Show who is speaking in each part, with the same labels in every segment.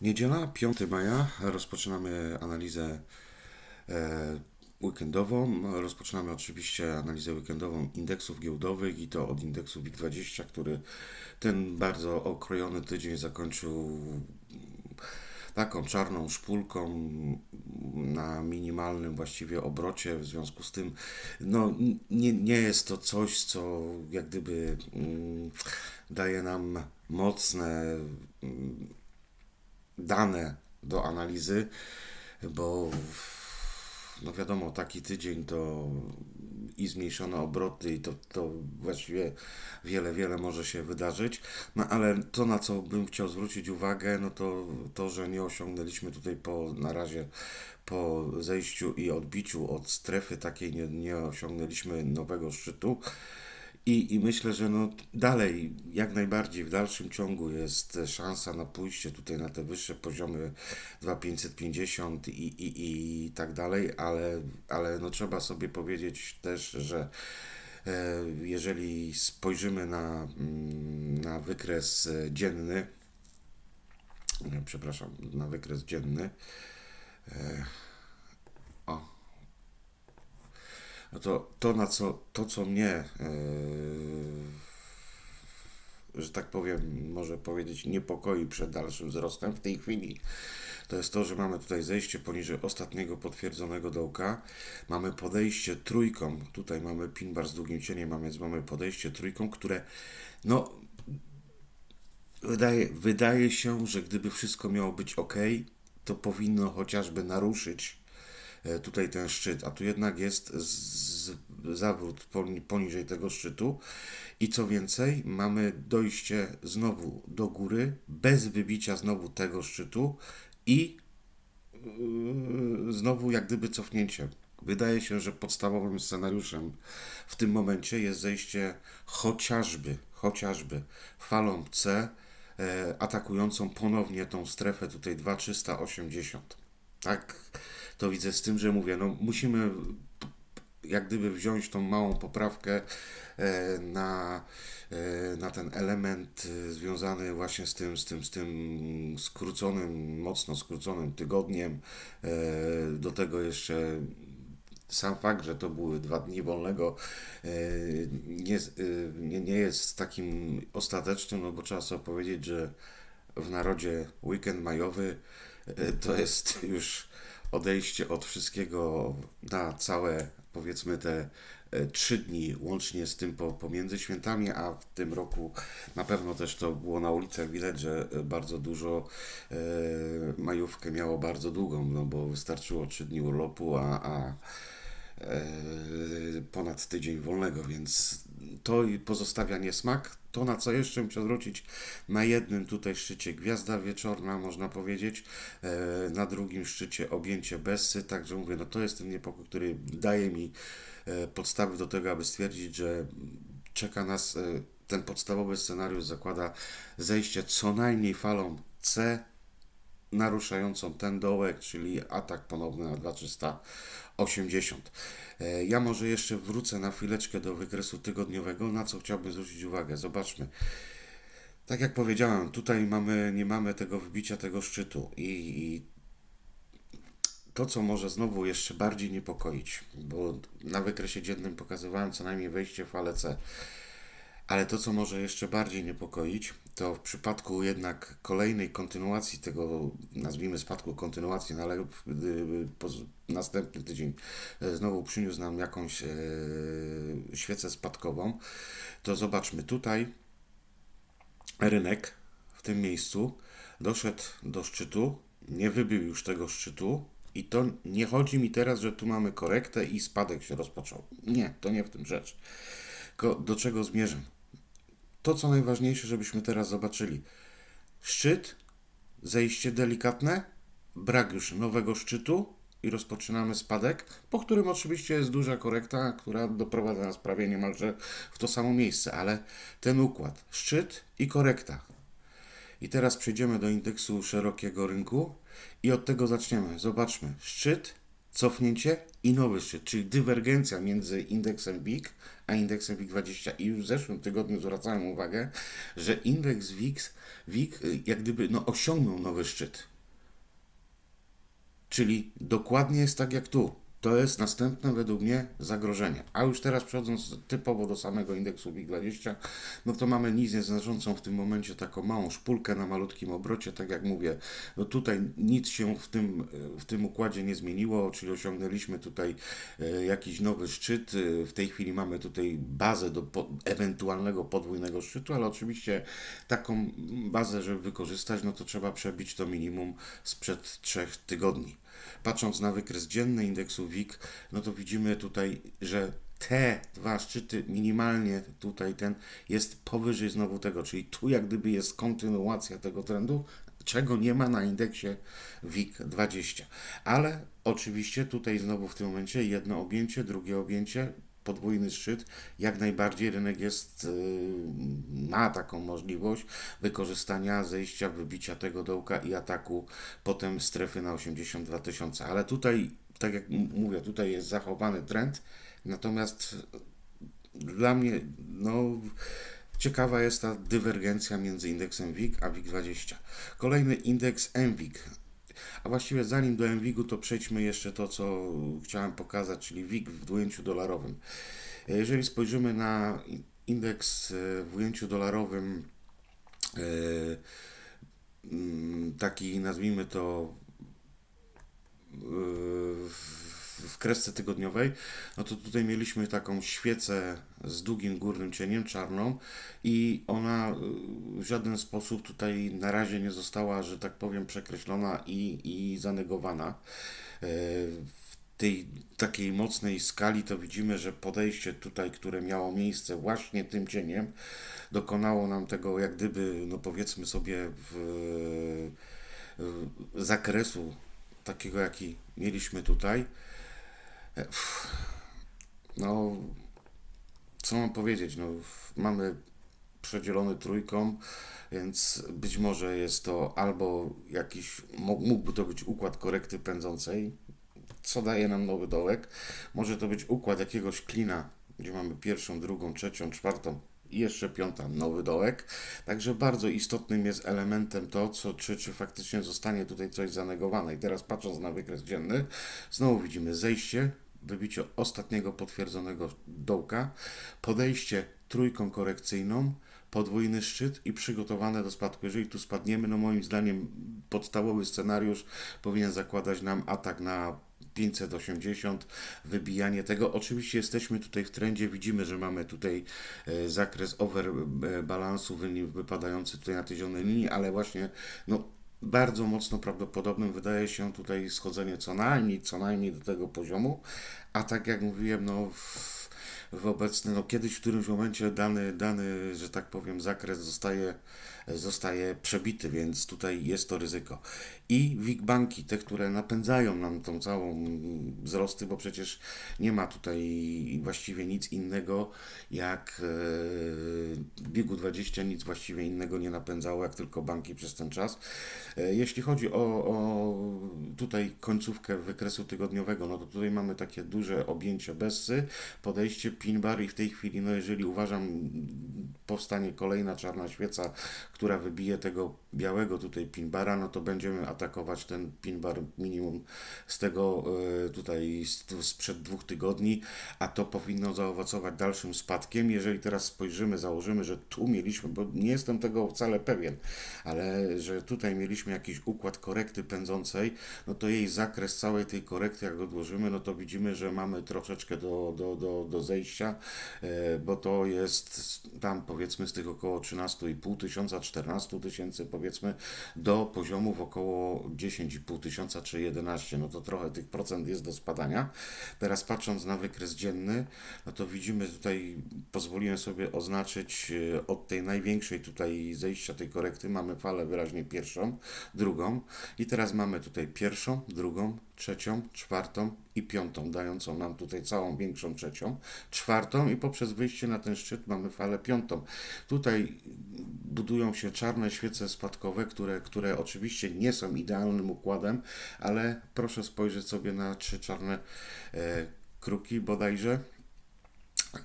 Speaker 1: Niedziela, 5 maja, rozpoczynamy analizę e, weekendową. Rozpoczynamy oczywiście analizę weekendową indeksów giełdowych i to od indeksu WIG20, który ten bardzo okrojony tydzień zakończył taką czarną szpulką na minimalnym właściwie obrocie. W związku z tym, no, nie, nie jest to coś, co jak gdyby mm, daje nam mocne mm, dane do analizy, bo no wiadomo, taki tydzień to i zmniejszone obroty i to, to właściwie wiele, wiele może się wydarzyć. No ale to, na co bym chciał zwrócić uwagę, no to to, że nie osiągnęliśmy tutaj po, na razie po zejściu i odbiciu od strefy takiej, nie, nie osiągnęliśmy nowego szczytu. I, I myślę, że no dalej, jak najbardziej w dalszym ciągu jest szansa na pójście tutaj na te wyższe poziomy 2550 i, i, i tak dalej, ale, ale no trzeba sobie powiedzieć też, że e, jeżeli spojrzymy na, mm, na wykres dzienny, przepraszam, na wykres dzienny, e, o, no to, to na co, to co mnie, yy, że tak powiem, może powiedzieć, niepokoi przed dalszym wzrostem w tej chwili, to jest to, że mamy tutaj zejście poniżej ostatniego potwierdzonego dołka, mamy podejście trójką, tutaj mamy pin bar z długim cieniem, a więc mamy podejście trójką, które no wydaje, wydaje się, że gdyby wszystko miało być ok, to powinno chociażby naruszyć e, tutaj ten szczyt, a tu jednak jest z, zawrót poni- poniżej tego szczytu i co więcej, mamy dojście znowu do góry, bez wybicia znowu tego szczytu i yy, znowu jak gdyby cofnięcie. Wydaje się, że podstawowym scenariuszem w tym momencie jest zejście chociażby, chociażby falą C, e, atakującą ponownie tą strefę tutaj 2380. Tak, to widzę z tym, że mówię, no musimy jak gdyby wziąć tą małą poprawkę e, na, e, na ten element e, związany właśnie z tym, z tym, z tym skróconym, mocno skróconym tygodniem. Do tego jeszcze sam fakt, że to były dwa dni wolnego, nie, nie, nie jest takim ostatecznym, no bo trzeba sobie powiedzieć, że w narodzie weekend majowy to jest już odejście od wszystkiego na całe, powiedzmy, te e, trzy dni, łącznie z tym po, pomiędzy świętami, a w tym roku na pewno też to było na ulicach widać, że e, bardzo dużo e, majówkę miało bardzo długą, no bo wystarczyło trzy dni urlopu, a, a e, ponad tydzień wolnego, więc to pozostawia niesmak. To, na co jeszcze chciał zwrócić, na jednym tutaj szczycie gwiazda wieczorna, można powiedzieć, e, na drugim szczycie objęcie Bessy, także mówię, no to jest ten niepokój, który daje mi e, podstawy do tego, aby stwierdzić, że czeka nas e, ten podstawowy scenariusz, zakłada zejście co najmniej falą C, naruszającą ten dołek, czyli atak ponowny na 2380. E, Ja może jeszcze wrócę na chwileczkę do wykresu tygodniowego, na co chciałbym zwrócić uwagę. Zobaczmy. Tak jak powiedziałem, tutaj mamy, nie mamy tego wbicia tego szczytu i, i to, co może znowu jeszcze bardziej niepokoić, bo na wykresie dziennym pokazywałem co najmniej wejście w falę C. Ale to, co może jeszcze bardziej niepokoić, to w przypadku jednak kolejnej kontynuacji tego, nazwijmy spadku kontynuacji, no ale następny tydzień e, znowu przyniósł nam jakąś e, świecę spadkową, to zobaczmy tutaj rynek w tym miejscu doszedł do szczytu, nie wybił już tego szczytu i to nie chodzi mi teraz, że tu mamy korektę i spadek się rozpoczął. Nie, to nie w tym rzecz. Do czego zmierzam? To, co najważniejsze, żebyśmy teraz zobaczyli. Szczyt, zejście delikatne, brak już nowego szczytu i rozpoczynamy spadek, po którym oczywiście jest duża korekta, która doprowadza nas prawie niemalże w to samo miejsce, ale ten układ, szczyt i korekta. I teraz przejdziemy do indeksu szerokiego rynku i od tego zaczniemy. Zobaczmy, szczyt, cofnięcie i nowy szczyt, czyli dywergencja między indeksem WIG a indeksem WIG20. I już w zeszłym tygodniu zwracałem uwagę, że indeks WIG, WIG jak gdyby no, osiągnął nowy szczyt. Czyli dokładnie jest tak jak tu. To jest następne według mnie zagrożenie. A już teraz przechodząc typowo do samego indeksu WIG20, no to mamy nic nieznaczącą w tym momencie taką małą szpulkę na malutkim obrocie, tak jak mówię, no tutaj nic się w tym, w tym układzie nie zmieniło, czyli osiągnęliśmy tutaj e, jakiś nowy szczyt. E, W tej chwili mamy tutaj bazę do po, ewentualnego podwójnego szczytu, ale oczywiście taką bazę, żeby wykorzystać, no to trzeba przebić to minimum sprzed trzech tygodni. Patrząc na wykres dzienny indeksu WIG, no to widzimy tutaj, że te dwa szczyty, minimalnie tutaj ten jest powyżej znowu tego, czyli tu jak gdyby jest kontynuacja tego trendu, czego nie ma na indeksie WIG20. Ale oczywiście tutaj znowu w tym momencie jedno objęcie, drugie objęcie, podwójny szczyt, jak najbardziej rynek jest, yy, ma taką możliwość wykorzystania zejścia, wybicia tego dołka i ataku potem strefy na 82 tysiące. Ale tutaj, tak jak mówię, tutaj jest zachowany trend, natomiast dla mnie, no, ciekawa jest ta dywergencja między indeksem WIG a WIG20. Kolejny indeks MWIG. A właściwie zanim do MWIG-u, to przejdźmy jeszcze to, co chciałem pokazać, czyli WIG w ujęciu dolarowym. Jeżeli spojrzymy na indeks e, w ujęciu dolarowym, e, taki nazwijmy to e, w kresce tygodniowej, no to tutaj mieliśmy taką świecę z długim górnym cieniem, czarną i ona y, w żaden sposób tutaj na razie nie została, że tak powiem, przekreślona i, i zanegowana. E, W tej takiej mocnej skali to widzimy, że podejście tutaj, które miało miejsce właśnie tym cieniem, dokonało nam tego jak gdyby, no powiedzmy sobie, w, w zakresu takiego, jaki mieliśmy tutaj. No, co mam powiedzieć? No, mamy przedzielony trójką, więc być może jest to albo jakiś, mógłby to być układ korekty pędzącej, co daje nam nowy dołek. Może to być układ jakiegoś klina, gdzie mamy pierwszą, drugą, trzecią, czwartą i jeszcze piąta, nowy dołek. Także bardzo istotnym jest elementem to, co, czy, czy faktycznie zostanie tutaj coś zanegowane. I teraz patrząc na wykres dzienny, znowu widzimy zejście, wybicie ostatniego potwierdzonego dołka, podejście trójką korekcyjną, podwójny szczyt i przygotowane do spadku. Jeżeli tu spadniemy, no moim zdaniem podstawowy scenariusz powinien zakładać nam atak na 580, wybijanie tego. Oczywiście jesteśmy tutaj w trendzie, widzimy, że mamy tutaj e, zakres overbalansu wy- wypadający tutaj na tej zielonej linii, ale właśnie no, bardzo mocno prawdopodobnym wydaje się tutaj schodzenie co najmniej, co najmniej do tego poziomu, a tak jak mówiłem, no w, w obecnym, no kiedyś w którymś momencie dany, dany, że tak powiem, zakres zostaje, zostaje przebity, więc tutaj jest to ryzyko. I WIG banki, te, które napędzają nam tą całą wzrosty, bo przecież nie ma tutaj właściwie nic innego jak e, w biegu 20 nic właściwie innego nie napędzało, jak tylko banki przez ten czas. E, Jeśli chodzi o, o tutaj końcówkę wykresu tygodniowego, no to tutaj mamy takie duże objęcie Bessy, podejście pin bar i w tej chwili, no jeżeli uważam, powstanie kolejna czarna świeca, która wybije tego białego tutaj pin bara, no to będziemy atakować ten pin bar minimum z tego e, tutaj sprzed dwóch tygodni, a to powinno zaowocować dalszym spadkiem. Jeżeli teraz spojrzymy, założymy, że tu mieliśmy, bo nie jestem tego wcale pewien, ale że tutaj mieliśmy jakiś układ korekty pędzącej, no to jej zakres całej tej korekty, jak odłożymy, no to widzimy, że mamy troszeczkę do, do, do, do zejścia, e, bo to jest tam powiedzmy z tych około 13,5 tysiąca, 14 tysięcy powiedzmy do poziomów około 10,5 tysiąca czy 11, no to trochę tych procent jest do spadania. Teraz patrząc na wykres dzienny, no to widzimy tutaj, pozwoliłem sobie oznaczyć e, od tej największej tutaj zejścia tej korekty, mamy falę wyraźnie pierwszą, drugą i teraz mamy tutaj pierwszą, drugą, trzecią, czwartą i piątą, dającą nam tutaj całą większą trzecią, czwartą i poprzez wyjście na ten szczyt mamy falę piątą. Tutaj budują się czarne świece spadkowe, które, które oczywiście nie są idealnym układem, ale proszę spojrzeć sobie na trzy czarne e, kruki bodajże. E,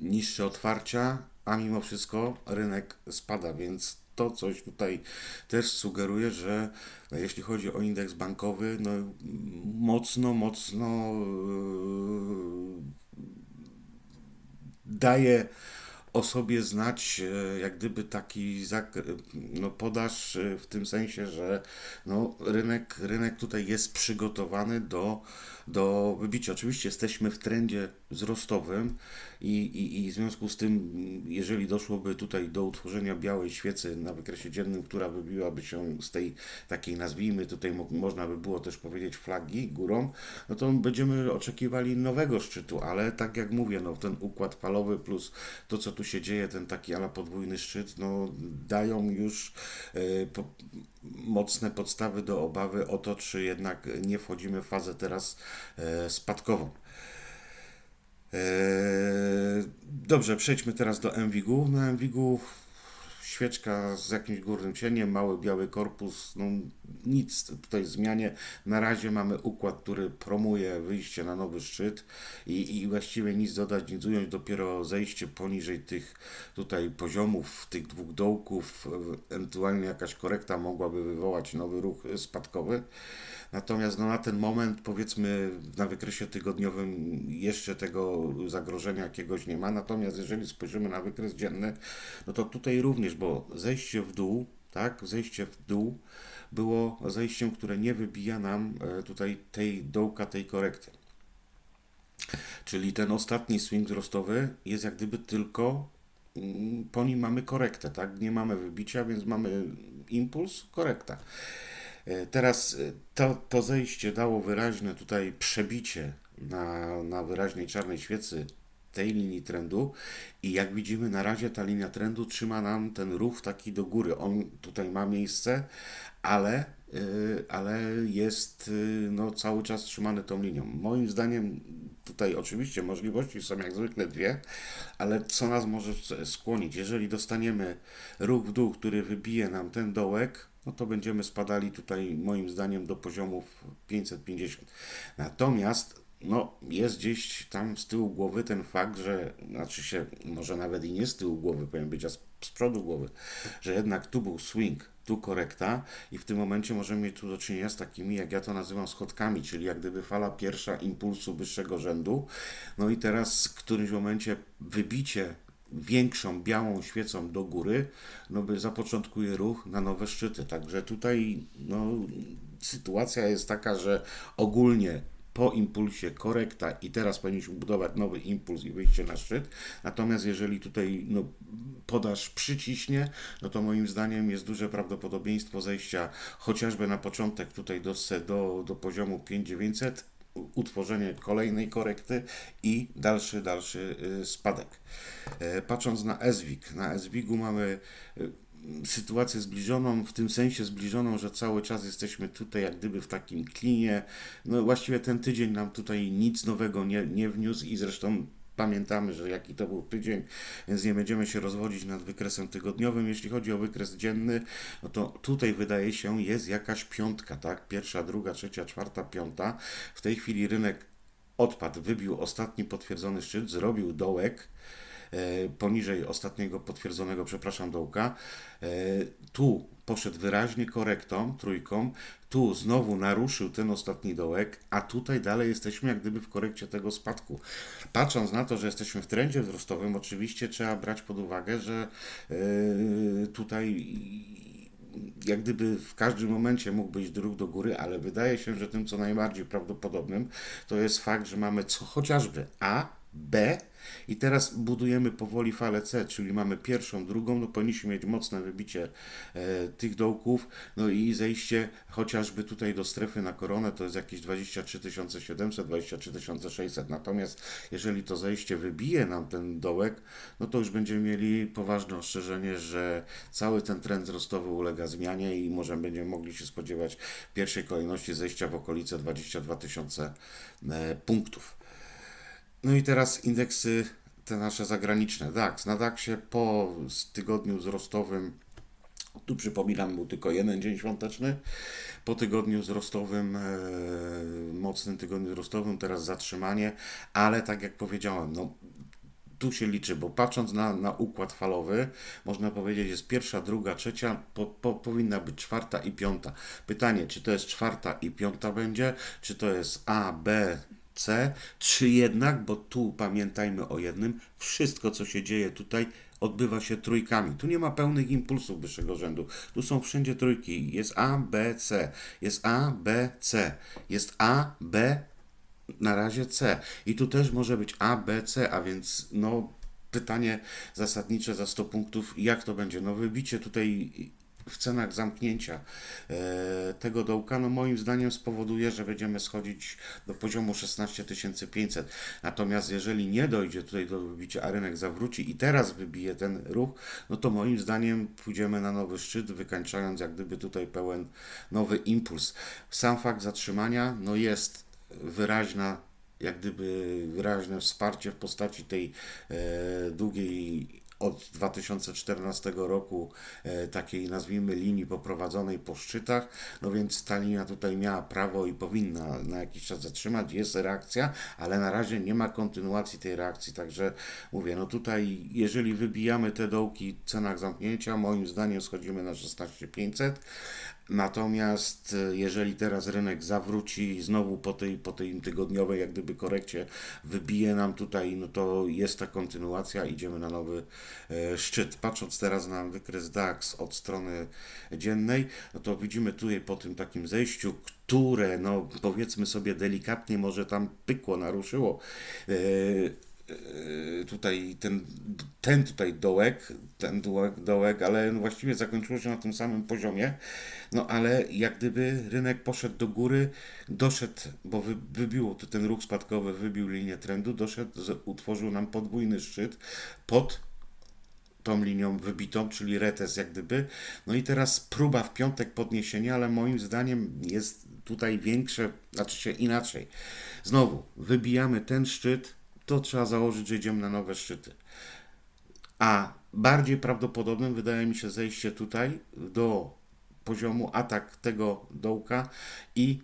Speaker 1: niższe otwarcia, a mimo wszystko rynek spada, więc to coś tutaj też sugeruje, że jeśli chodzi o indeks bankowy, no mocno, mocno e, daje o sobie znać, e, jak gdyby taki no, podaż e, w tym sensie, że no, rynek, rynek tutaj jest przygotowany do, do wybicia. Oczywiście jesteśmy w trendzie wzrostowym i, i, i w związku z tym, jeżeli doszłoby tutaj do utworzenia białej świecy na wykresie dziennym, która wybiłaby się z tej takiej, nazwijmy tutaj, mo- można by było też powiedzieć, flagi górą, no to będziemy oczekiwali nowego szczytu, ale tak jak mówię, no ten układ falowy plus to, co tu się dzieje, ten taki ala podwójny szczyt, no dają już e, po, mocne podstawy do obawy o to, czy jednak nie wchodzimy w fazę teraz e, spadkową. Eee, Dobrze, przejdźmy teraz do MWIG-u. Na MWIG-u świeczka z jakimś górnym cieniem, mały biały korpus, no nic tutaj zmianie. Na razie mamy układ, który promuje wyjście na nowy szczyt i, i właściwie nic dodać, nic ująć, dopiero zejście poniżej tych tutaj poziomów, tych dwóch dołków, ewentualnie jakaś korekta mogłaby wywołać nowy ruch spadkowy. Natomiast no, na ten moment, powiedzmy, na wykresie tygodniowym jeszcze tego zagrożenia jakiegoś nie ma. Natomiast jeżeli spojrzymy na wykres dzienny, no to tutaj również, bo zejście w dół, tak, zejście w dół było zejściem, które nie wybija nam e, tutaj tej dołka, tej korekty. Czyli ten ostatni swing wzrostowy jest jak gdyby tylko mm, po nim mamy korektę, tak? Nie mamy wybicia, więc mamy impuls, korekta. E, Teraz e, to, to zejście dało wyraźne tutaj przebicie na, na wyraźnej czarnej świecy tej linii trendu i jak widzimy na razie ta linia trendu trzyma nam ten ruch taki do góry. On tutaj ma miejsce, ale, yy, ale jest yy, no, cały czas trzymany tą linią. Moim zdaniem tutaj oczywiście możliwości są jak zwykle dwie, ale co nas może skłonić? Jeżeli dostaniemy ruch w dół, który wybije nam ten dołek, no to będziemy spadali tutaj moim zdaniem do poziomów 550. Natomiast no, jest gdzieś tam z tyłu głowy ten fakt, że, znaczy się, może nawet i nie z tyłu głowy, powinien być, a z, z przodu głowy, że jednak tu był swing, tu korekta i w tym momencie możemy mieć tu do czynienia z takimi, jak ja to nazywam, schodkami, czyli jak gdyby fala pierwsza impulsu wyższego rzędu. No i teraz w którymś momencie wybicie większą białą świecą do góry, no by zapoczątkuje ruch na nowe szczyty. Także tutaj no, sytuacja jest taka, że ogólnie po impulsie korekta i teraz powinniśmy budować nowy impuls i wyjście na szczyt. Natomiast jeżeli tutaj no, podaż przyciśnie, no to moim zdaniem jest duże prawdopodobieństwo zejścia chociażby na początek tutaj do, do, do poziomu 5900 utworzenie kolejnej korekty i dalszy, dalszy y, spadek. E, Patrząc na SWIG, na SWIG-u mamy y, sytuację zbliżoną, w tym sensie zbliżoną, że cały czas jesteśmy tutaj jak gdyby w takim klinie. No właściwie ten tydzień nam tutaj nic nowego nie, nie wniósł i zresztą pamiętamy, że jaki to był tydzień, więc nie będziemy się rozwodzić nad wykresem tygodniowym. Jeśli chodzi o wykres dzienny, no to tutaj wydaje się jest jakaś piątka, tak? Pierwsza, druga, trzecia, czwarta, piąta. W tej chwili rynek odpadł, wybił ostatni potwierdzony szczyt, zrobił dołek poniżej ostatniego potwierdzonego, przepraszam, dołka. E, tu poszedł wyraźnie korektą, trójką, tu znowu naruszył ten ostatni dołek, a tutaj dalej jesteśmy jak gdyby w korekcie tego spadku. Patrząc na to, że jesteśmy w trendzie wzrostowym, oczywiście trzeba brać pod uwagę, że e, tutaj jak gdyby w każdym momencie mógł być ruch do góry, ale wydaje się, że tym co najbardziej prawdopodobnym to jest fakt, że mamy co chociażby A, B i teraz budujemy powoli falę C, czyli mamy pierwszą, drugą, no powinniśmy mieć mocne wybicie e, tych dołków, no i zejście chociażby tutaj do strefy na koronę to jest jakieś 23 700, 23 600. Natomiast jeżeli to zejście wybije nam ten dołek, no to już będziemy mieli poważne ostrzeżenie, że cały ten trend wzrostowy ulega zmianie i może będziemy mogli się spodziewać w pierwszej kolejności zejścia w okolice 22 tysiące e, punktów. No i teraz indeksy te nasze zagraniczne. DAX. Na DAXie po tygodniu wzrostowym Tu przypominam, był tylko jeden dzień świąteczny. Po tygodniu wzrostowym, e, mocnym tygodniu wzrostowym, teraz zatrzymanie, ale tak jak powiedziałem, no, tu się liczy, bo patrząc na, na układ falowy, można powiedzieć, jest pierwsza, druga, trzecia, po, po, powinna być czwarta i piąta. Pytanie, czy to jest czwarta i piąta będzie, czy to jest A, B, C, czy jednak, bo tu pamiętajmy o jednym, wszystko co się dzieje tutaj odbywa się trójkami. Tu nie ma pełnych impulsów wyższego rzędu. Tu są wszędzie trójki. Jest A, B, C. Jest A, B, C. Jest A, B, na razie C. I tu też może być A, B, C, a więc no pytanie zasadnicze za 100 punktów, jak to będzie? No wybicie tutaj w cenach zamknięcia e, tego dołka, no moim zdaniem spowoduje, że będziemy schodzić do poziomu 16 500. Natomiast jeżeli nie dojdzie tutaj do wybicia, a rynek zawróci i teraz wybije ten ruch, no to moim zdaniem pójdziemy na nowy szczyt, wykańczając jak gdyby tutaj pełen nowy impuls. Sam fakt zatrzymania, no jest wyraźna, jak gdyby wyraźne wsparcie w postaci tej e, długiej od 2014 roku e, takiej nazwijmy linii poprowadzonej po szczytach, no więc ta linia tutaj miała prawo i powinna na jakiś czas zatrzymać, jest reakcja, ale na razie nie ma kontynuacji tej reakcji, także mówię, no tutaj jeżeli wybijamy te dołki w cenach zamknięcia, moim zdaniem schodzimy na 16500, Natomiast e, jeżeli teraz rynek zawróci znowu po tej, po tej tygodniowej jak gdyby korekcie wybije nam tutaj, no to jest ta kontynuacja, idziemy na nowy e, szczyt. Patrząc teraz na wykres DAX od strony dziennej, no to widzimy tutaj po tym takim zejściu, które no powiedzmy sobie delikatnie może tam pykło, naruszyło. E, tutaj ten, ten tutaj dołek, ten dołek, dołek, ale no właściwie zakończyło się na tym samym poziomie. No ale jak gdyby rynek poszedł do góry, doszedł, bo wy, wybiło to ten ruch spadkowy, wybił linię trendu, doszedł, utworzył nam podwójny szczyt pod tą linią wybitą, czyli retes jak gdyby. No i teraz próba w piątek podniesienia, ale moim zdaniem jest tutaj większe, znaczy się inaczej. Znowu, wybijamy ten szczyt, to trzeba założyć, że idziemy na nowe szczyty. A bardziej prawdopodobnym wydaje mi się zejście tutaj do poziomu atak tego dołka i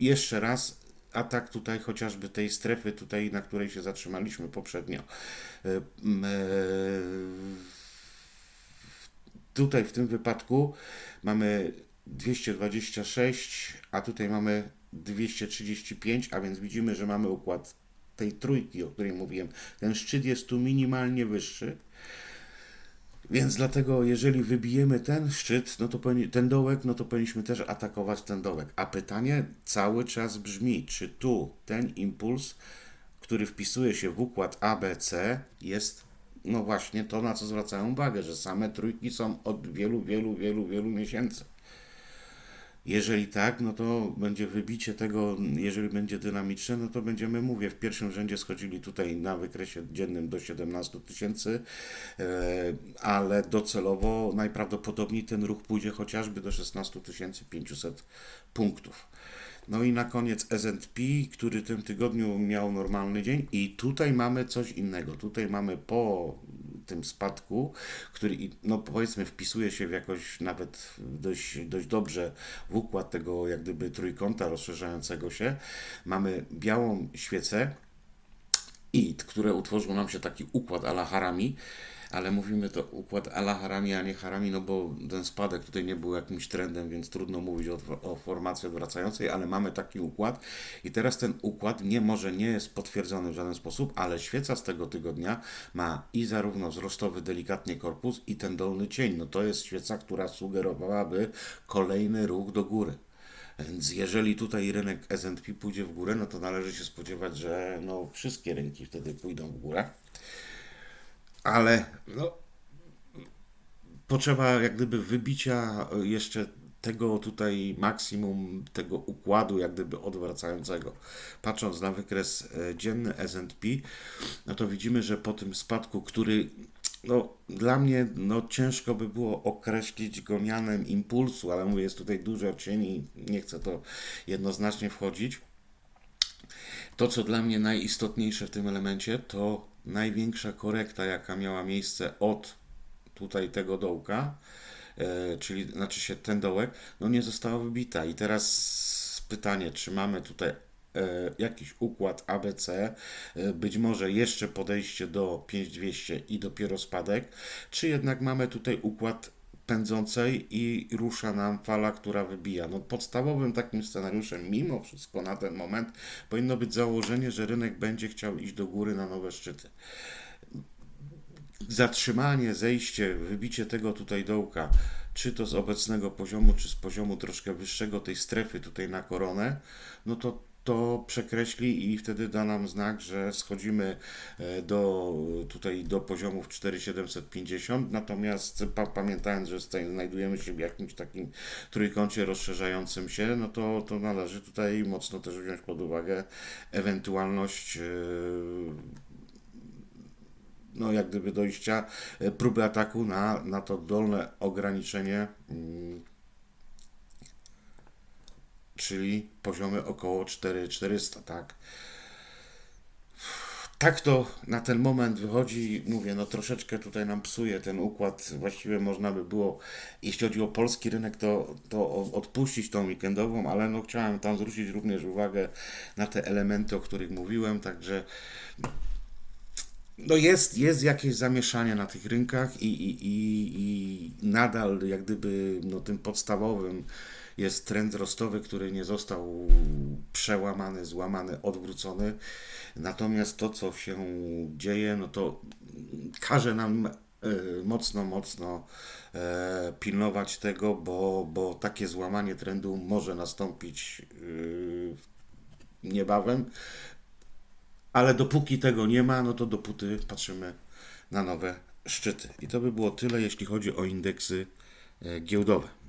Speaker 1: jeszcze raz atak tutaj chociażby tej strefy tutaj, na której się zatrzymaliśmy poprzednio. E, Tutaj w tym wypadku mamy 226, a tutaj mamy 235, a więc widzimy, że mamy układ tej trójki, o której mówiłem. Ten szczyt jest tu minimalnie wyższy. Więc dlatego, jeżeli wybijemy ten szczyt, no to ten dołek, no to powinniśmy też atakować ten dołek. A pytanie cały czas brzmi, czy tu ten impuls, który wpisuje się w układ ABC, jest no właśnie to, na co zwracają uwagę, że same trójki są od wielu, wielu, wielu, wielu miesięcy. Jeżeli tak, no to będzie wybicie tego, jeżeli będzie dynamiczne, no to będziemy, mówię, w pierwszym rzędzie schodzili tutaj na wykresie dziennym do 17 tysięcy, e, ale docelowo najprawdopodobniej ten ruch pójdzie chociażby do 16 500 punktów. No i na koniec S&P, który w tym tygodniu miał normalny dzień i tutaj mamy coś innego. Tutaj mamy po tym spadku, który no powiedzmy wpisuje się w jakoś nawet dość, dość dobrze w układ tego jak gdyby trójkąta rozszerzającego się. Mamy białą świecę, i które utworzył nam się taki układ ala harami, ale mówimy to układ ala harami, a nie harami, no bo ten spadek tutaj nie był jakimś trendem, więc trudno mówić o, o formacji odwracającej, ale mamy taki układ i teraz ten układ nie może nie jest potwierdzony w żaden sposób, ale świeca z tego tygodnia ma i zarówno wzrostowy delikatnie korpus i ten dolny cień. No to jest świeca, która sugerowałaby kolejny ruch do góry. Więc jeżeli tutaj rynek S&P pójdzie w górę, no to należy się spodziewać, że no, wszystkie rynki wtedy pójdą w górę. Ale no, potrzeba jak gdyby wybicia e, jeszcze tego tutaj maksimum tego układu jak gdyby odwracającego. Patrząc na wykres e, dzienny S&P, no to widzimy, że po tym spadku, który no, dla mnie no, ciężko by było określić go mianem impulsu, ale mówię, jest tutaj dużo cieni, nie chcę to jednoznacznie wchodzić. To, co dla mnie najistotniejsze w tym elemencie, to największa korekta, jaka miała miejsce od tutaj tego dołka, e, czyli znaczy się ten dołek, no nie została wybita. I teraz pytanie, czy mamy tutaj e, jakiś układ ABC, e, być może jeszcze podejście do 5200 i dopiero spadek, czy jednak mamy tutaj układ pędzącej i rusza nam fala, która wybija. No podstawowym takim scenariuszem mimo wszystko na ten moment powinno być założenie, że rynek będzie chciał iść do góry na nowe szczyty zatrzymanie, zejście, wybicie tego tutaj dołka, czy to z obecnego poziomu, czy z poziomu troszkę wyższego tej strefy tutaj na koronę, no to to przekreśli i wtedy da nam znak, że schodzimy e, do tutaj do poziomów 4750, natomiast pa, pamiętając, że znajdujemy się w jakimś takim trójkącie rozszerzającym się, no to, to należy tutaj mocno też wziąć pod uwagę ewentualność e, no, jak gdyby dojścia, e, próby ataku na, na to dolne ograniczenie, mm, czyli poziomy około 4400, tak? Tak to na ten moment wychodzi, mówię, no troszeczkę tutaj nam psuje ten układ. Właściwie można by było, jeśli chodzi o polski rynek, to, to odpuścić tą weekendową, ale no chciałem tam zwrócić również uwagę na te elementy, o których mówiłem, także no jest, jest jakieś zamieszanie na tych rynkach i, i, i, i nadal jak gdyby no, tym podstawowym jest trend wzrostowy, który nie został przełamany, złamany, odwrócony. Natomiast to, co się dzieje, no to każe nam e, mocno, mocno e, pilnować tego, bo, bo takie złamanie trendu może nastąpić e, niebawem. Ale dopóki tego nie ma, no to dopóty patrzymy na nowe szczyty. I to by było tyle, jeśli chodzi o indeksy giełdowe.